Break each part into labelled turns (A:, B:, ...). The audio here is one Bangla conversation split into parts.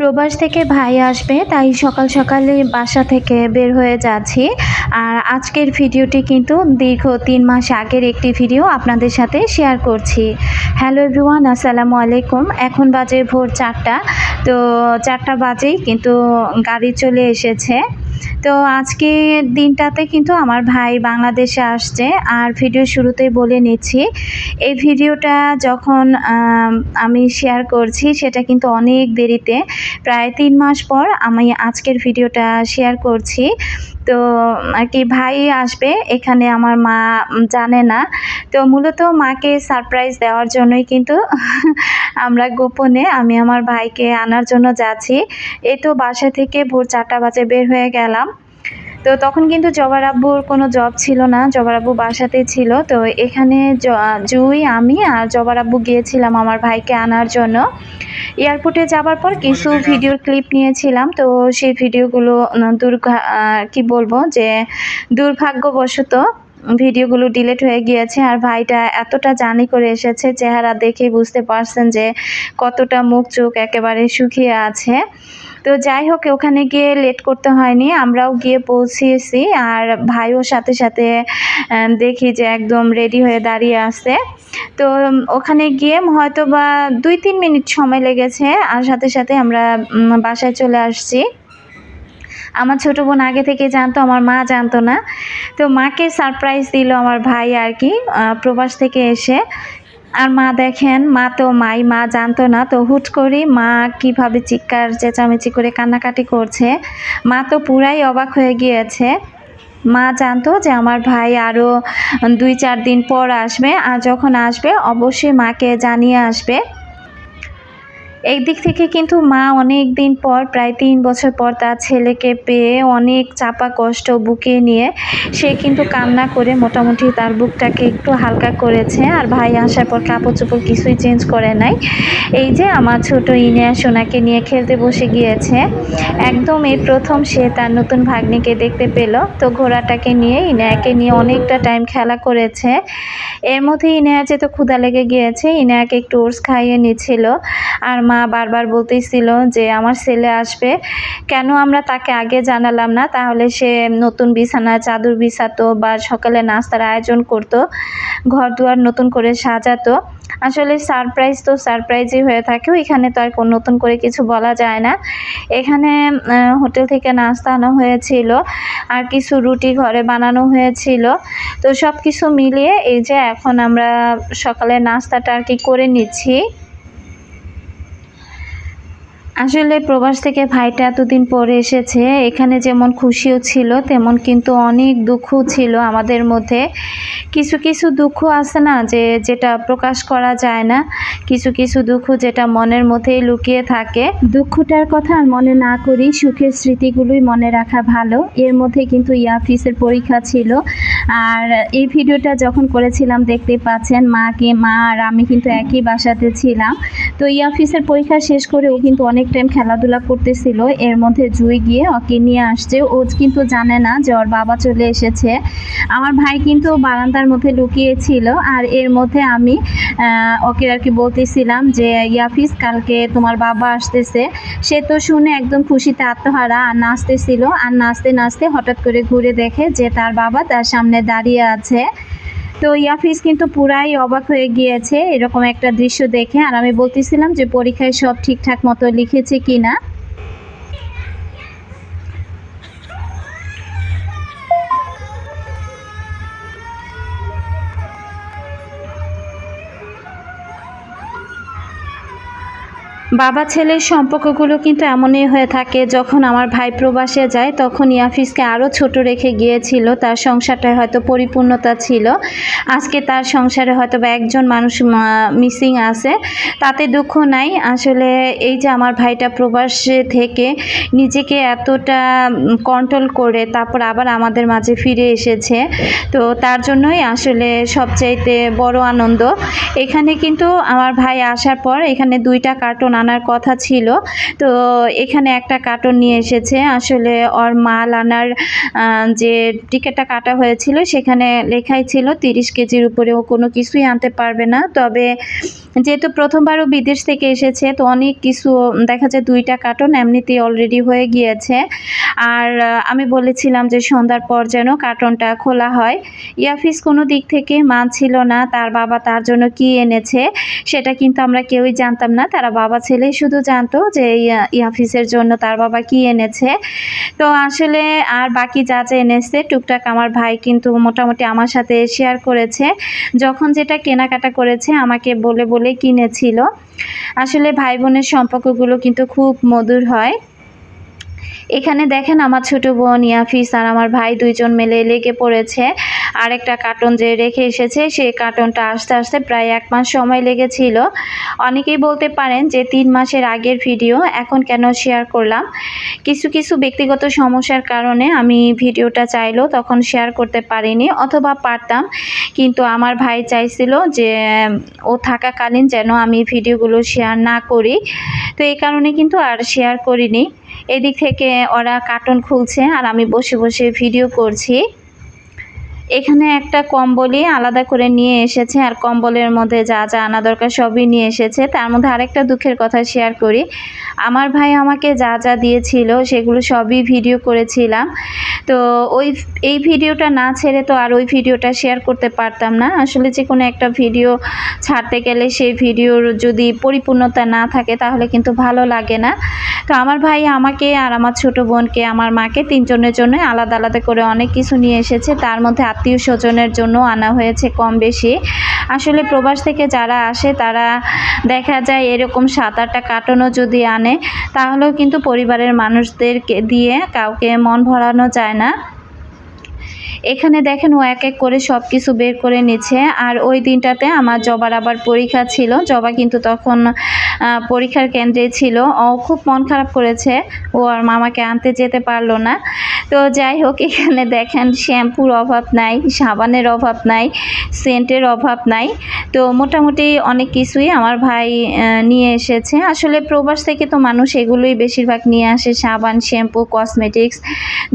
A: প্রবাস থেকে ভাই আসবে, তাই সকাল সকালে বাসা থেকে বের হয়ে যাচ্ছি। আর আজকের ভিডিওটি কিন্তু দীর্ঘ তিন মাস আগের একটি ভিডিও আপনাদের সাথে শেয়ার করছি। হ্যালো এভরিওয়ান, আসসালামু আলাইকুম। এখন বাজে ভোর চারটা। তো চারটা বাজেই কিন্তু গাড়ি চলে এসেছে। তো আজকে দিনটাতে কিন্তু আমার ভাই বাংলাদেশে আসছে আর ভিডিও শুরুতেই বলে নিচ্ছি। এই ভিডিওটা যখন, আমি শেয়ার করছি সেটা কিন্তু অনেক দেরিতে। প্রায় তিন মাস পর আমি আজকের ভিডিওটা শেয়ার করছি। তো আর কি ভাই আসবে, এখানে আমার মা জানে না। তো মূলত মাকে সারপ্রাইজ দেওয়ার জন্যই কিন্তু আমরা গোপনে আমি আমার ভাইকে আনার জন্য যাচ্ছি। এই তো বাসা থেকে ভোর চারটা বাজে বের হয়ে গেলাম। তো তখন কিন্তু জবার আব্বুর কোনো জব ছিল না জবার আব্বু বাসাতেই ছিল। তো এখানে জুই আমি আর জবার আব্বু গিয়েছিলাম আমার ভাইকে আনার জন্য। এয়ারপোর্টে যাবার পর কিছু ভিডিওর ক্লিপ নিয়েছিলাম। তো সেই ভিডিওগুলো দুর্ঘা কি বলব যে দুর্ভাগ্যবশত ভিডিওগুলো ডিলেট হয়ে গিয়েছে আর ভাইটা এতটা জানি করে এসেছে, চেহারা দেখে বুঝতে পারছেন যে কতটা মুখ চোখ একেবারে শুকিয়ে আছে। তো যাই হোক, ওখানে গিয়ে লেট করতে হয়নি, আমরাও গিয়ে পৌঁছিয়েছি আর ভাইও সাথে সাথে দেখি যে একদম রেডি হয়ে দাঁড়িয়ে আছে। তো ওখানে গিয়ে হয়তো বা দুই তিন মিনিট সময় লেগেছে আর সাথে সাথে আমরা বাসায় চলে আসছি। আমার ছোটো বোন আগে থেকে জানতো, আমার মা জানতো না। তো মাকে সারপ্রাইজ দিল আমার ভাই আর কি প্রবাস থেকে এসে। আর মা দেখেন, মা তো মাই, মা জানতো না। তো হুট করে মা কীভাবে চিৎকার, চেঁচামেচি করে কান্নাকাটি করছে। মা তো পুরাই অবাক হয়ে গিয়েছে। মা জানতো যে আমার ভাই আরও দুই চার দিন পর আসবে। আর যখন আসবে, অবশ্যই মাকে জানিয়ে আসবে। এই দিক থেকে কিন্তু মা অনেক দিন পর, প্রায় তিন বছর পর তার ছেলেকে পেয়ে অনেক চাপা কষ্ট বুকে নিয়ে সে কিন্তু কান্না করে মোটামুটি তার বুকটাকে একটু হালকা করেছে আর ভাই আসার পর কাপড় চোপড় কিছুই চেঞ্জ করে নাই। এই যে আমার ছোট ইনিয়া সোনাকে নিয়ে খেলতে বসে গিয়েছে। একদম এই প্রথম সে তার নতুন ভাগ্নিকে দেখতে পেল। তো ঘোড়াটাকে নিয়ে ইনায়াকে নিয়ে অনেকটা টাইম খেলা করেছে। এর মধ্যে ইনায়া যে তো ক্ষুধা লেগে গিয়েছে, ইনায়াকে একটু ওটস খাইয়ে নিচ্ছিল। আর মা বারবার বলতেছিল যে আমার ছেলে আসবে, কেন আমরা তাকে আগে জানালাম না? তাহলে সে নতুন বিছানা, চাদর বিছাতো বা সকালে নাস্তার আয়োজন করতো ঘর দুয়ার নতুন করে সাজাতো। আসলে সারপ্রাইজ তো সারপ্রাইজই হয়ে থাকে এখানে তো আর কোনো নতুন করে কিছু বলা যায় না। এখানে হোটেল থেকে নাস্তা আনা হয়েছিল, আর কিছু রুটি ঘরে বানানো হয়েছিল। তো সব কিছু মিলিয়ে এই যে এখন আমরা সকালে নাস্তাটা আর কি করে নিচ্ছি। আসলে প্রবাস থেকে ভাইটা এতদিন পরে এসেছে, এখানে যেমন খুশিও ছিল, তেমন কিন্তু অনেক দুঃখ ছিল আমাদের মধ্যে। কিছু কিছু দুঃখ আছে না যে, যেটা প্রকাশ করা যায় না, কিছু কিছু দুঃখ যেটা মনের মধ্যেই লুকিয়ে থাকে। দুঃখটার কথা আর মনে না করি, সুখের স্মৃতিগুলোই মনে রাখা ভালো। এর মধ্যে কিন্তু ইয়াফিসের পরীক্ষা ছিল। আর এই ভিডিওটা যখন করেছিলাম, দেখতে পাচ্ছেন মাকে, মা আর আমি কিন্তু একই বাসাতে ছিলাম। তো ইয়াফিসের পরীক্ষা শেষ করে ও কিন্তু অনেক টাইম খেলাধুলা করতেছিল। এর মধ্যে জুই গিয়ে ওকে নিয়ে আসছে। ও কিন্তু জানে না যে ওর বাবা চলে এসেছে। আমার ভাই কিন্তু বারান্দার মধ্যে লুকিয়েছিল আর এর মধ্যে আমি ওকে আর কি বলতেছিলাম যে, ইয়াফিস, কালকে তোমার বাবা আসতেছে। সে তো শুনে একদম খুশিতে আত্মহারা আর নাচতেছিল। আর নাচতে নাচতে হঠাৎ করে ঘুরে দেখে যে তার বাবা তার সামনে দাঁড়িয়ে আছে। তো ইয়াফিস কিন্তু পুরাই অবাক হয়ে গিয়েছে, এরকম একটা দৃশ্য দেখে। আর আমি বলতেছিলাম যে পরীক্ষায় সব ঠিকঠাক মতো লিখেছে কিনা। বাবা ছেলের সম্পর্কগুলো কিন্তু এমনই হয়ে থাকে, যখন আমার ভাই প্রবাসে যায়, তখন ইয়াফিসকে আরও ছোট রেখে গিয়েছিল, তার সংসারটায় হয়তো পরিপূর্ণতা ছিল। আজকে তার সংসারে হয়তো বা একজন মানুষ মিসিং আছে, তাতে দুঃখ নাই। আসলে এই যে আমার ভাইটা প্রবাসে থেকে নিজেকে এতটা কন্ট্রোল করে, তারপর আবার আমাদের মাঝে ফিরে এসেছে, তো তার জন্যই আসলে সবচাইতে বড় আনন্দ। এখানে কিন্তু আমার ভাই আসার পর এখানে দুইটা কার্টুন আনা আনার কথা ছিল। তো এখানে একটা কার্টন নিয়ে এসেছে। আসলে ওর মাল আনার যে টিকিটটা কাটা হয়েছিল সেখানে লেখাই ছিল তিরিশ কেজির উপরে, ও কোনো কিছুই আনতে পারবে না। তবে যেহেতু প্রথমবারও বিদেশ থেকে এসেছে, তো অনেক কিছু, দেখা যায় দুইটা কার্টন এমনিতেই অলরেডি হয়ে গিয়েছে। আর আমি বলেছিলাম যে সন্ধ্যার পর যেন কার্টনটা খোলা হয়। ইয়াফিস কোনো দিক থেকে মানছিল না, তার বাবা তার জন্য কি এনেছে, সেটা কিন্তু আমরা কেউই জানতাম না। তারা বাবা ছেলে শুধু জানতো যে ইয়া- ইয়াফিসের জন্য তার বাবা কি এনেছে। তো আসলে আর বাকি যা যা এনেছে, টুকটাক আমার ভাই কিন্তু মোটামুটি আমার সাথে শেয়ার করেছে। যখন যেটা কেনাকাটা করেছে, আমাকে বলে বলে কিনেছিল। আসলে ভাই বোনের সম্পর্কগুলো কিন্তু খুব মধুর হয়। এখানে দেখেন আমার ছোট বোন ইয়াফিস আর আমার ভাই দুইজন মিলে লেগে পড়েছে। আরেকটা কার্টন যে রেখে এসেছে, সেই কার্টনটা আসতে আসতে প্রায় এক মাস সময় লেগেছিল। অনেকেই বলতে পারেন যে তিন মাসের আগের ভিডিও, এখন কেন শেয়ার করলাম? কিছু কিছু ব্যক্তিগত সমস্যার কারণে আমি ভিডিওটা চাইলেও তখন শেয়ার করতে পারিনি অথবা পারতাম। কিন্তু আমার ভাই চাইছিল যে, ও থাকাকালীন যেন আমি ভিডিওগুলো শেয়ার না করি। তো এই কারণে কিন্তু আর শেয়ার করিনি। এদিক থেকে ওরা কার্টুন খুলছে আর আমি বসে বসে ভিডিও করছি। এখানে একটা কম্বলই আলাদা করে নিয়ে এসেছে আর কম্বলের মধ্যে যা যা আনা দরকার সবই নিয়ে এসেছে। তার মধ্যে আরেকটা দুঃখের কথা শেয়ার করি। আমার ভাই আমাকে যা যা দিয়েছিল সেগুলো সবই ভিডিও করেছিলাম। তো ওই এই ভিডিওটা না ছেড়ে তো আর ওই ভিডিওটা শেয়ার করতে পারতাম না। আসলে যে কোনো একটা ভিডিও ছাড়তে গেলে সেই ভিডিওর যদি পরিপূর্ণতা না থাকে তাহলে কিন্তু ভালো লাগে না। তো আমার ভাই আমাকে আর আমার ছোট বোনকে, আমার মাকে তিনজনের জন্য আলাদা আলাদা করে অনেক কিছু নিয়ে এসেছে। তার মধ্যে আত্মীয় স্বজনের জন্য আনা হয়েছে কম বেশি। আসলে প্রবাস থেকে যারা আসে, তারা দেখা যায় এরকম সাত আটটা কার্টনও যদি আনে, তাহলেও কিন্তু পরিবারের মানুষদেরকে দিয়ে কাউকে মন ভরানো যায় না। এখানে দেখেন ও এক এক করে সব কিছু বের করে নিচ্ছে। আর ওই দিনটাতে আমার জবার আবার পরীক্ষা ছিল। জবা কিন্তু তখন পরীক্ষার কেন্দ্রে ছিল। ও খুব মন খারাপ করেছে। ও আর মামাকে আনতে যেতে পারল না। তো যাই হোক, এখানে দেখেন শ্যাম্পুর অভাব নাই, সাবানের অভাব নাই, সেন্টের অভাব নাই। তো মোটামুটি অনেক কিছুই আমার ভাই নিয়ে এসেছে। আসলে প্রবাস থেকে তো মানুষ এগুলোই বেশিরভাগ নিয়ে আসে। সাবান, শ্যাম্পু, কসমেটিক্স,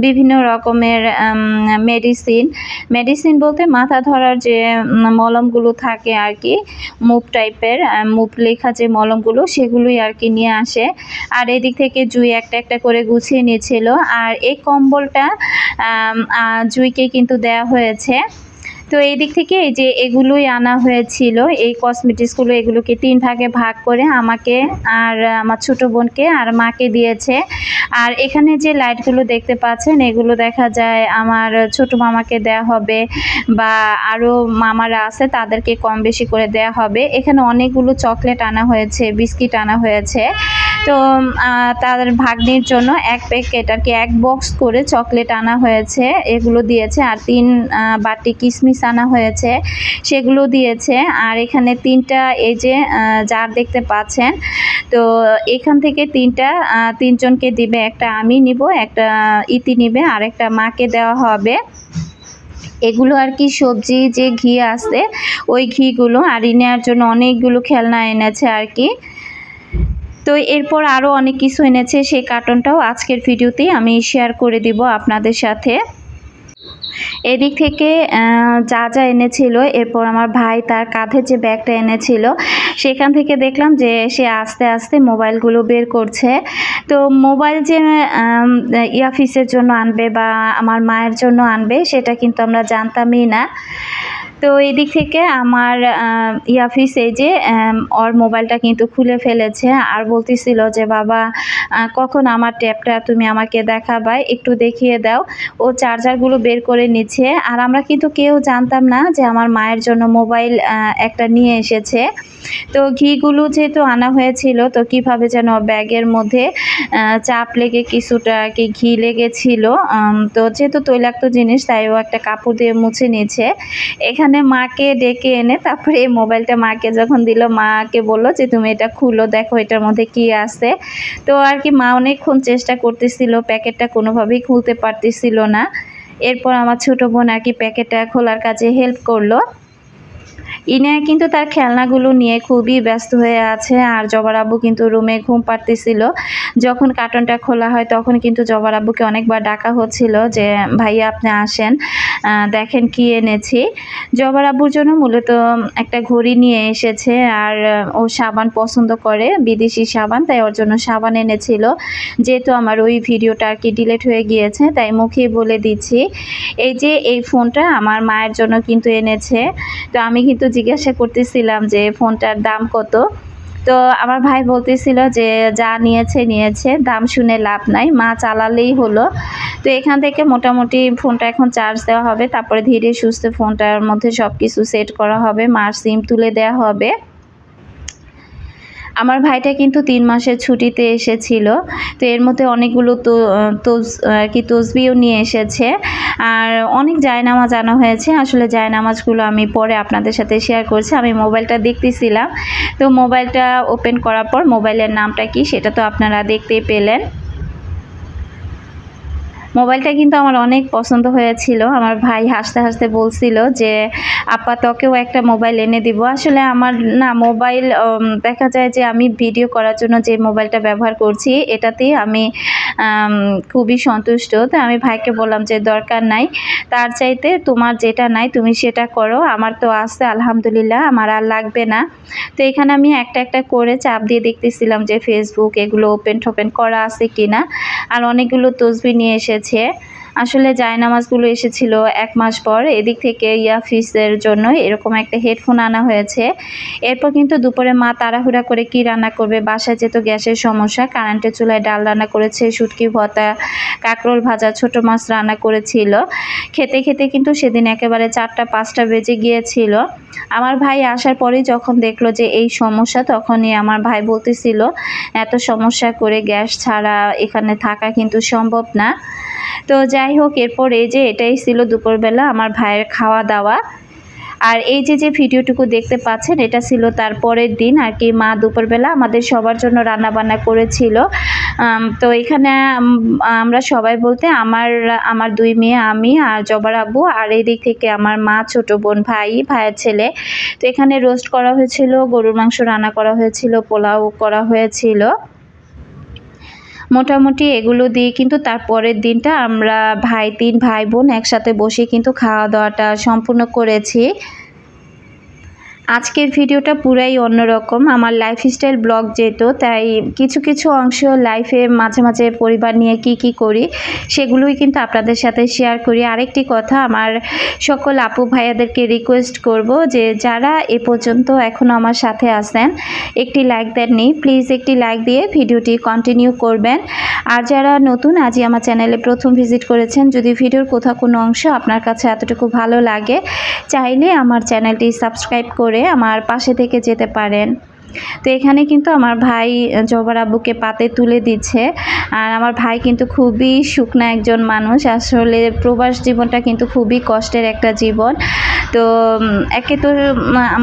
A: বিভিন্ন রকমের মেডিসিন মেডিসিন মেডিসিন বলতে মাথা ধরার যে মলমগুলো থাকে আর কি মুভ টাইপের মুভ লেখা যে মলমগুলো সেগুলোই আর কি নিয়ে আসে। আর এদিক থেকে জুই একটা একটা করে গুছিয়ে নিয়েছিল। আর এই কম্বলটা জুইকে কিন্তু দেয়া হয়েছে। তো এই দিক থেকে এই যে এগুলোই আনা হয়েছিল, এই কসমেটিক্সগুলো এগুলোকে তিন ভাগে ভাগ করে আমাকে আর আমার ছোট বোনকে আর মাকে দিয়েছে। আর এখানে যে লাইটগুলো দেখতে পাচ্ছেন, এগুলো দেখা যায় আমার ছোট মামাকে দেয়া হবে বা আরও মামারা আছে তাদেরকে কম বেশি করে দেয়া হবে। এখানে অনেকগুলো চকলেট আনা হয়েছে বিস্কিট আনা হয়েছে। তো তাদের ভাগ্নির জন্য এক প্যাকেট আর কি এক বক্স করে চকলেট আনা হয়েছে। এগুলো দিয়েছে আর তিন বাটি কিশমিশ আনা হয়েছে। সেগুলো দিয়েছে। আর এখানে তিনটা, এই যে জার দেখতে পাচ্ছেন। তো, এখান থেকে তিনটা তিনজনকে দিবে। একটা আমি নিব, একটা ইতি নিবে, আর একটা মাকে দেওয়া হবে। এগুলো আর কি সবজি, যে ঘি আছে, ওই ঘিগুলো, আর নেওয়ার জন্য অনেকগুলো খেলনা এনেছে আর কি। তো এরপর আরও অনেক কিছু এনেছে, সেই কার্টনটাও আজকের ভিডিওতেই আমি শেয়ার করে দিব আপনাদের সাথে। এদিক থেকে যা যা এনেছিল, এরপর আমার ভাই তার কাঁধে যে ব্যাগটা এনেছিল, সেখান থেকে দেখলাম যে সে আস্তে আস্তে মোবাইলগুলো বের করছে। তো মোবাইল যে ইয়াফিসের জন্য আনবে বা আমার মায়ের জন্য আনবে, সেটা কিন্তু আমরা জানতামই না। তো এদিক থেকে আমার ইয়াফিস এই যে ওর মোবাইলটা কিন্তু খুলে ফেলেছে আর বলতেছিল যে, বাবা কখন আমার ট্যাবটা তুমি আমাকে দেখাবা একটু দেখিয়ে দাও। ও চার্জারগুলো বের করে নিচ্ছে আর আমরা কিন্তু কেউ জানতাম না যে আমার মায়ের জন্য মোবাইল একটা নিয়ে এসেছে। তো ঘিগুলো যেহেতু আনা হয়েছিল, তো কীভাবে যেন ব্যাগের মধ্যে চাপ লেগে কিছুটা কি ঘি লেগেছিল তো যেহেতু তৈলাক্ত জিনিস, তাই ও একটা কাপড় দিয়ে মুছে নিয়েছে। এখানে মাকে ডেকে এনে তারপরে এই মোবাইলটা মাকে যখন দিল, মাকে বলল যে, তুমি এটা খুলো, দেখো এটার মধ্যে কি আছে। তো আর কি মা অনেকক্ষণ চেষ্টা করতেছিল, প্যাকেটটা কোনোভাবেই খুলতে পারতেছিল না। এরপর আমার ছোট বোন আর কি প্যাকেটটা খোলার কাজে হেল্প করল। ইনায়া কিন্তু তার খেলনাগুলো নিয়ে খুবই ব্যস্ত হয়ে আছে আর জবার আব্বু কিন্তু রুমে ঘুম পাড়তেছিল। যখন কার্টনটা খোলা হয় তখন কিন্তু জবার আব্বুকে অনেকবার ডাকা হচ্ছিল যে, ভাইয়া, আপনি আসেন। দেখেন কি এনেছি। জবার আব্বুর জন্য মূলত একটা ঘড়ি নিয়ে এসেছে আর ও সাবান পছন্দ করে, বিদেশি সাবান, তাই ওর জন্য সাবান এনেছিল। যেহেতু আমার ওই ভিডিওটা আর কি ডিলেট হয়ে গিয়েছে, তাই মুখেই বলে দিচ্ছি। এই যে, এই ফোনটা আমার মায়ের জন্য কিন্তু এনেছে। তো আমি কিন্তু জিজ্ঞাসা করতেছিলাম যে ফোনটার দাম কত। তো আমার ভাই বলতেছিল যে যা নিয়েছে নিয়েছে, দাম শুনে লাভ নাই, মা চালালেই হলো। তো এখান থেকে মোটামুটি ফোনটা এখন চার্জ দেওয়া হবে, তারপরে ধীরে সুস্থ ফোনটার মধ্যে সব কিছু সেট করা হবে, মার সিম তুলে দেওয়া হবে। আমার ভাইটা কিন্তু তিন মাসের ছুটিতে এসেছিল, তো এর মধ্যে অনেকগুলো তো তোজ, আর কি তসবিও নিয়ে এসেছে। আর অনেক জায়নামাজ আনা হয়েছে, আসলে জায়নামাজগুলো আমি পরে আপনাদের সাথে শেয়ার করছি। আমি মোবাইলটা দেখতেছিলাম, তো মোবাইলটা ওপেন করার পর মোবাইলের নামটা কি সেটা তো আপনারা দেখতেই পেলেন। মোবাইলটা কিন্তু আমার অনেক পছন্দ হয়েছিল। আমার ভাই হাসতে হাসতে বলছিল যে, আপা, তোকেও একটা মোবাইল এনে দিব। আসলে আমার না মোবাইল দেখা যায় যে আমি ভিডিও করার জন্য যে মোবাইলটা ব্যবহার করছি, এটাতেই আমি খুবই সন্তুষ্ট। তো আমি ভাইকে বললাম যে, দরকার নাই। তার চাইতে তোমার যেটা নাই, তুমি সেটা করো। আমার তো আছে, আলহামদুলিল্লাহ। আমার আর লাগবে না। তো এখানে আমি একটা একটা করে চাপ দিয়ে দেখতেছিলাম যে ফেসবুক এগুলো ওপেন টোপেন করা আছে কিনা? আর অনেকগুলো তসবি নিয়ে এসেছে। আসলে জায়নামাজগুলো এসেছিল এক মাস পর। এদিক থেকে ইয়াফিসের জন্য এরকম একটা হেডফোন আনা হয়েছে। এরপর কিন্তু দুপুরে মা তাড়াহুড়া করে কি রান্না করবে? বাসায় যেহেতু গ্যাসের সমস্যা, কারেন্টের চুলায় ডাল রান্না করেছে, শুটকি, ভর্তা, কাঁকরোল ভাজা, ছোট মাছ রান্না করেছিল। খেতে খেতে কিন্তু সেদিন একেবারে চারটা, পাঁচটা বেজে গিয়েছিল। আমার ভাই আসার পরেই যখন দেখল যে এই সমস্যা, তখনই আমার ভাই বলতেছিল, এত সমস্যা করে গ্যাস ছাড়া এখানে থাকা কিন্তু সম্ভব না। তো যাই হোক, এরপর এই যে এটাই ছিল দুপুরবেলা আমার ভাইয়ের খাওয়া দাওয়া আর এই যে যে ভিডিওটুকু দেখতে পাচ্ছেন, এটা ছিল তার পরের দিন আর কি মা দুপুরবেলা আমাদের সবার জন্য রান্না বান্না করেছিল তো এখানে আমরা সবাই বলতে আমার আমার দুই মেয়ে, আমি আর জবার আব্বু আর এই দিক থেকে আমার মা, ছোট বোন, ভাই, ভাইয়ের ছেলে। তো এখানে রোস্ট করা হয়েছিল, গরুর মাংস রান্না করা হয়েছিল, পোলাও করা হয়েছিল। মোটামুটি এগুলো দিয়ে কিন্তু তারপরের দিনটা আমরা ভাই, তিন ভাই বোন একসাথে বসে কিন্তু খাওয়া দাওয়াটা সম্পূর্ণ করেছি। আজকের ভিডিওটা পুরাই অন্যরকম। আমার লাইফস্টাইল ব্লগ যেহেতু, তাই কিছু কিছু অংশ লাইফে মাঝে মাঝে পরিবার নিয়ে কি কি করি, সেগুলোই কিন্তু আপনাদের সাথে শেয়ার করি। আরেকটি কথা, আমার সকল আপু ভাইয়াদেরকে রিকোয়েস্ট করব যে, যারা এ পর্যন্ত এখনও আমার সাথে আছেন, একটি লাইক দেননি প্লিজ একটি লাইক দিয়ে ভিডিওটি কন্টিনিউ করবেন। আর যারা নতুন, আজই আমার চ্যানেলে প্রথম ভিজিট করেছেন, যদি ভিডিওর কোথাও কোনো অংশ আপনার কাছে এতটুকু ভালো লাগে, চাইলে আমার চ্যানেলটি সাবস্ক্রাইব করে আমার পাশে থেকে যেতে পারেন। তো এখানে কিন্তু আমার ভাই জবার আব্বুকে পাতে তুলে দিচ্ছে। আর আমার ভাই কিন্তু খুবই শুকনা একজন মানুষ। আসলে প্রবাস জীবনটা কিন্তু খুবই কষ্টের একটা জীবন। তো একে তো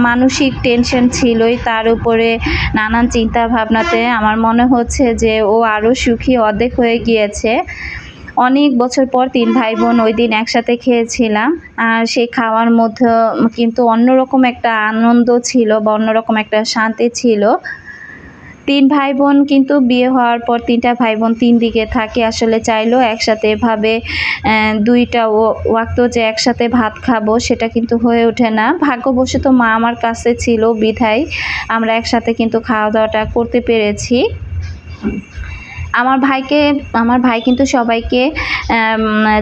A: মানসিক টেনশন ছিলই। তার উপরে নানান চিন্তা ভাবনাতে আমার মনে হচ্ছে যে ও আরও সুখী অর্ধেক হয়ে গিয়েছে। অনেক বছর পর তিন ভাই বোন ওই দিন একসাথে খেয়েছিলাম। আর সেই খাওয়ার মধ্যে কিন্তু অন্যরকম একটা আনন্দ ছিল বা অন্যরকম একটা শান্তি ছিল। তিন ভাই বোন কিন্তু বিয়ে হওয়ার পর তিনটা ভাই বোন তিন দিকে থাকে, আসলে চাইলেও একসাথে এভাবে দুইটা ও- ওয়াক্ত যে একসাথে ভাত খাব সেটা কিন্তু হয়ে ওঠে না। ভাগ্যবশত মা আমার কাছে ছিল বিধায় আমরা একসাথে কিন্তু খাওয়া দাওয়াটা করতে পেরেছি। আমার ভাইকে, আমার ভাই কিন্তু সবাইকে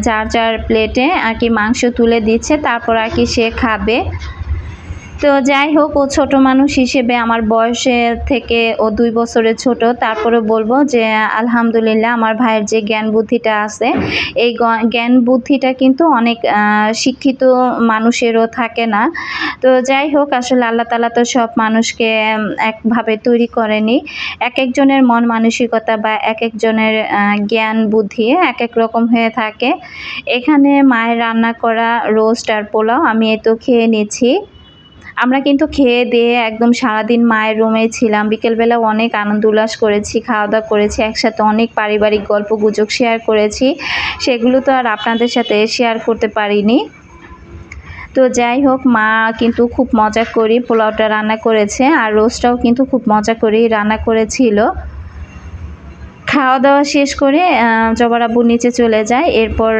A: যার যার প্লেটে আর কি মাংস তুলে দিচ্ছে, তারপর আর কি সে খাবে। তো যাই হোক, ও ছোট মানুষ হিসেবে আমার বয়সে থেকে ও দুই বছরের ছোট। তারপরে বলব যে, আলহামদুলিল্লাহ আমার ভাইয়ের যে জ্ঞান বুদ্ধিটা আছে, এই জ্ঞান বুদ্ধিটা কিন্তু অনেক শিক্ষিত মানুষেরও থাকে না। তো যাই হোক, আসলে আল্লাহ তালা তো সব মানুষকে একভাবে তৈরি করেনি। এক একজনের মন মানসিকতা বা এক একজনের জ্ঞান বুদ্ধি এক এক রকম হয়ে থাকে। এখানে মায়ের রান্না করা, রোস্ট আর পোলাও আমি এই তো খেয়ে নিচ্ছি। আমরা কিন্তু খেয়ে দিয়ে একদম সারাদিন মায়ের রুমে ছিলাম। বিকেলবেলা অনেক আনন্দ উল্লাস করেছি খাওয়া দাওয়া করেছি, একসাথে অনেক পারিবারিক গল্প, গুজব শেয়ার করেছি। সেগুলো তো আর আপনাদের সাথে শেয়ার করতে পারিনি। তো যাই হোক, মা কিন্তু খুব মজা করি পোলাওটা রান্না করেছে আর রোস্টটাও কিন্তু খুব মজা করেই রান্না করেছিল। খাওয়া দাওয়া শেষ করে জবার আব্বু নিচে চলে যায়। এরপর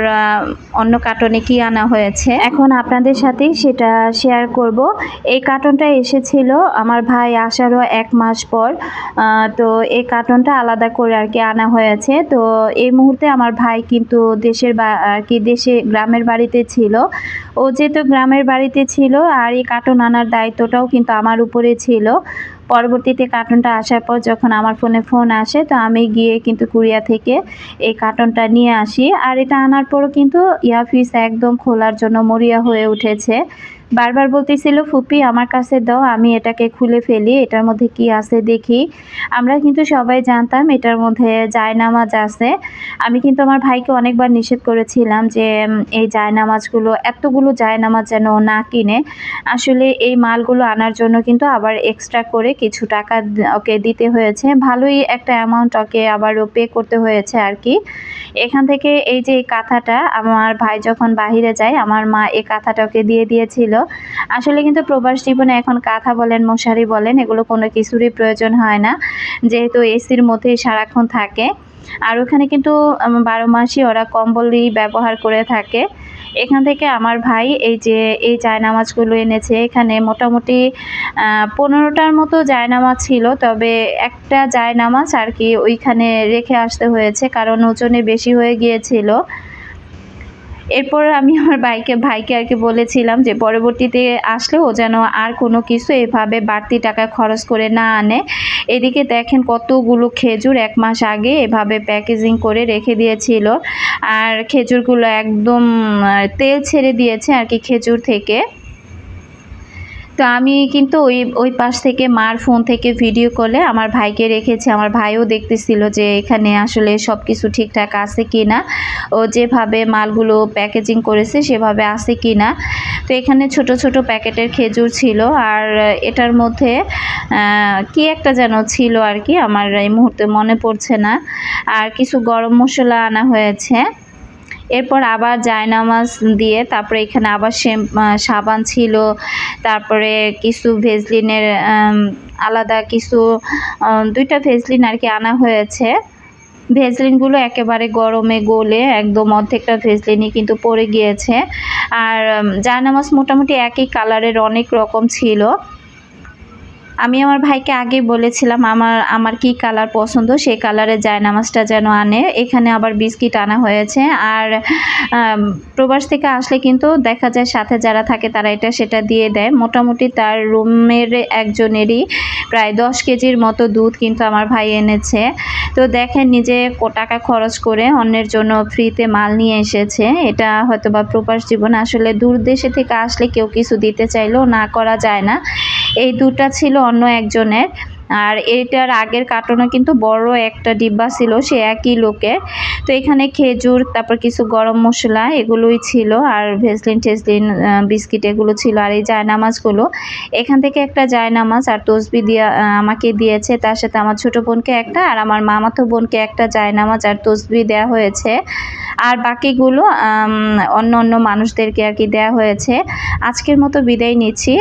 A: অন্য কার্টনে কি আনা হয়েছে? এখন আপনাদের সাথে সেটা শেয়ার করব। এই কার্টনটা এসেছিল আমার ভাই আসারও এক মাস পর। তো এই কার্টনটা আলাদা করে আর কি আনা হয়েছে। তো এই মুহূর্তে আমার ভাই কিন্তু দেশের বা, আর কি দেশে, গ্রামের বাড়িতে ছিল। ও যেহেতু গ্রামের বাড়িতে ছিল, আর এই কার্টন আনার দায়িত্বটাও কিন্তু আমার উপরে ছিল। পরবর্তীতে কার্টুনটা আসার পর যখন আমার ফোনে ফোন আসে, তো আমি গিয়ে কিন্তু কুরিয়া থেকে এই কার্টুনটা নিয়ে আসি। আর এটা আনার পরও কিন্তু ইয়াফিস একদম খোলার জন্য মরিয়া হয়ে উঠেছে। বারবার বলতেছিল, ফুপি, আমার কাছে দাও, আমি এটাকে খুলে ফেলি, এটার মধ্যে কি আছে দেখি। আমরা কিন্তু সবাই জানতাম এটার মধ্যে জায়নামাজ আছে। আমি কিন্তু আমার ভাইকে অনেকবার নিষেধ করেছিলাম যে এই জায়নামাজগুলো, এতগুলো জায়নামাজ যেন না কিনে। আসলে এই মালগুলো আনার জন্য কিন্তু আবার এক্সট্রা করে কিছু টাকা ওকে দিতে হয়েছে। ভালোই একটা অ্যামাউন্ট ওকে আবারও পে করতে হয়েছে আর কি। এখান থেকে এই যে কাঁথাটা আমার ভাই যখন বাহিরে যায়, আমার মা এই কাঁথাটাকে দিয়ে দিয়েছিল। আসলে কিন্তু প্রবাস জীবনে এখন কাঁথা বলেন, মশারি বলেন, এগুলো কোনো কিছুরই প্রয়োজন হয় না। যেহেতু এসির মধ্যেই সারাক্ষণ থাকে। আর ওখানে কিন্তু বারো মাসই ওরা কম্বলই ব্যবহার করে থাকে। এখান থেকে আমার ভাই এই যে এই জায়নামাজগুলো এনেছে। এখানে মোটামুটি পনেরোটার মতো জায়নামাজ ছিল, তবে একটা জায়নামাজ আর কি ওইখানে রেখে আসতে হয়েছে, কারণ ওজনে বেশি হয়ে গিয়েছিল। এরপর আমি আমার বাইকে ভাইকে আর কি বলেছিলাম যে পরবর্তীতে আসলে ও যেন আর কোনো কিছু এভাবে বাড়তি টাকা খরচ করে না আনে। এদিকে দেখেন কতগুলো খেজুর এক মাস আগে এভাবে প্যাকেজিং করে রেখে দিয়েছিল। আর খেজুরগুলো একদম তেল ছেড়ে দিয়েছে আর কি খেজুর থেকে। তো আমি কিন্তু ওই ওই পাশ থেকে মার ফোন থেকে ভিডিও কলে আমার ভাইকে রেখেছি। আমার ভাইও দেখতেছিল যে এখানে আসলে সব কিছু ঠিকঠাক আছে কি না ও যেভাবে মালগুলো প্যাকেজিং করেছে সেভাবে আছে কি না তো এখানে ছোট ছোট প্যাকেটের খেজুর ছিল আর এটার মধ্যে কি একটা যেন ছিল আর কি, আমার এই মুহূর্তে মনে পড়ছে না। আর কিছু গরম মশলা আনা হয়েছে। এরপর আবার জায়নামাজ দিয়ে তারপরে এখানে আবার সাবান ছিল, তারপরে কিছু ভেজলিনের আলাদা কিছু দুইটা ভেজলিন আর কি আনা হয়েছে। ভেজলিনগুলো একেবারে গরমে গলে একদম অর্ধেকটা ভেজলিনই কিন্তু পড়ে গিয়েছে। আর জায়নামাজ মোটামুটি একই কালারের অনেক রকম ছিল। আমি আমার ভাইকে আগেই বলেছিলাম, আমার আমার কি কালার পছন্দ? সেই কালারের জায়নামাজটা যেন আনে। এখানে আবার বিস্কিট আনা হয়েছে। আর প্রবাস থেকে আসলে কিন্তু দেখা যায় সাথে যারা থাকে তারা এটা, সেটা দিয়ে দেয়। মোটামুটি তার রুমের একজনেরই প্রায় দশ কেজির মতো দুধ কিন্তু আমার ভাই এনেছে। তো দেখেন নিজে টাকা খরচ করে অন্যের জন্য ফ্রিতে মাল নিয়ে এসেছে। এটা হয়তো বা প্রবাস জীবন। আসলে দূর দেশে থেকে আসলে কেউ কিছু দিতে চাইলেও না করা যায় না। এই দুটা ছিল অন্য একজনের। আর এটার আগের কার্টনও কিন্তু বড় একটা ডিব্বা ছিল, সে একই লোকের। তো এখানে খেজুর, তারপর কিছু গরম মশলা এগুলোই ছিল, আর ভেসলিন টেসলিন বিস্কিট এগুলো ছিল, আর এই জায়নামাজগুলো। এখান থেকে একটা জায়নামাজ, আর তসবি দিয়া আমাকে দিয়েছে, তার সাথে আমার ছোট বোনকে একটা, আর আমার মামাতো বোনকে একটা জায়নামাজ আর তসবি দেওয়া হয়েছে। আর বাকিগুলো অন্য অন্য মানুষদেরকে আর কি দেওয়া হয়েছে। আজকের মতো বিদায় নিচ্ছি।